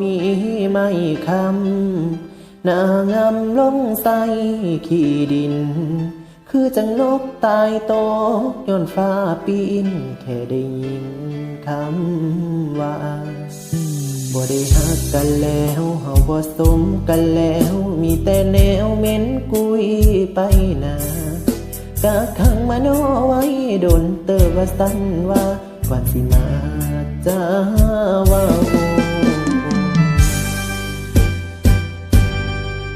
มีไม่คำนางำลงใส่ขี้ดิน คือจังนกตายโตย้อนฟ้าปีนแค่ได้ยินคำว่าบ่ได้หักกันแล้วเฮาบ่สมกันแล้ว มีแต่แนวเหม็นกุยไปนากะขังมาโนไว้โดนเตอว่าสันว่าก่อนสิมาจ้าว่าโอ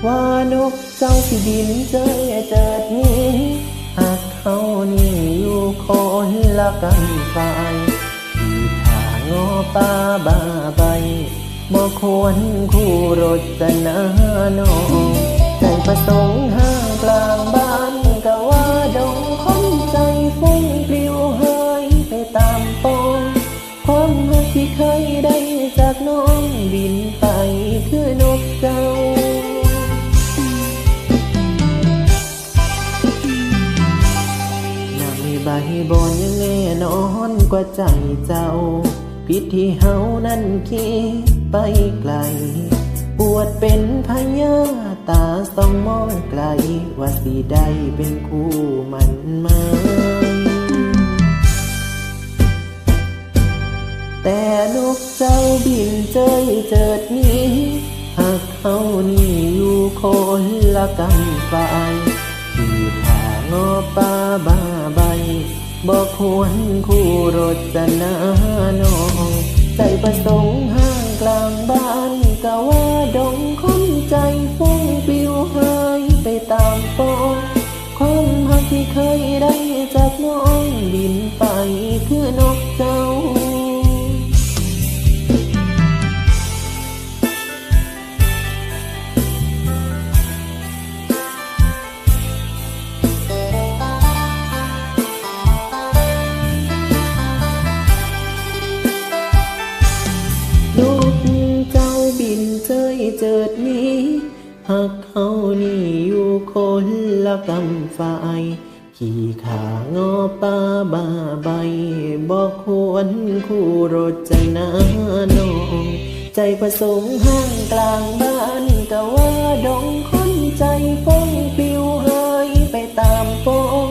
ว่านกเจ้าสิบินเจอเจิดนี้หากเขานี่อยู่คนละกันไปที่ขางอป้าบาใบบ่ควรคู่รสนาโนองใจประสงค์ห้างกลางบ้าน บบอนยังแน่นอนกว่าใจเจ้าผิดที่เฮานั้นคิดไปไกล ปวดเป็นพยาตาสองมองไกล ว่าสิได้เป็นคู่มันไหมแต่นกเจ้าบินเจยเจิดนี้หากเขานี่อยู่คนละกันฝ่ายที่ทางอป้าบ้าบ บอกควรคู่รถจนาน้อง ใส่ประสงค์ห้างกลางบ้านกะว่าดง เจิดนี้หากเขานี่อยู่คนละกำฝ่ายขี่ขางอป้าบาใบบอกควรคู่รถจนาน้อง ใจผสมห้างกลางบ้านก็ว่าดงคนใจฟองปิวหายไปตามฟอง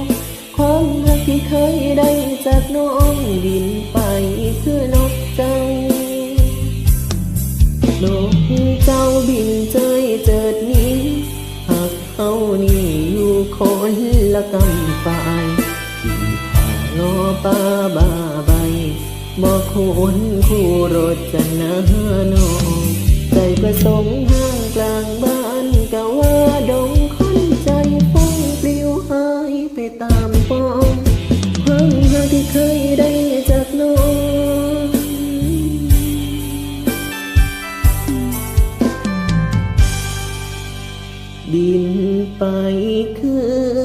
ความรักที่เคยได้จากน้องบินไปคือนกเเจ้าบินเจยเจิดนี้หากเขานี่อยู่คนละกำฝ่ายที่ขางอป้าบาใบบอกควรคู่รถจะนานองใจประสงค์ห้างกลางบ้านก็ว่าดงคนใจฟุ้งปลิวหายไปตามปองความรักที่เคยได้ ดินไปคือ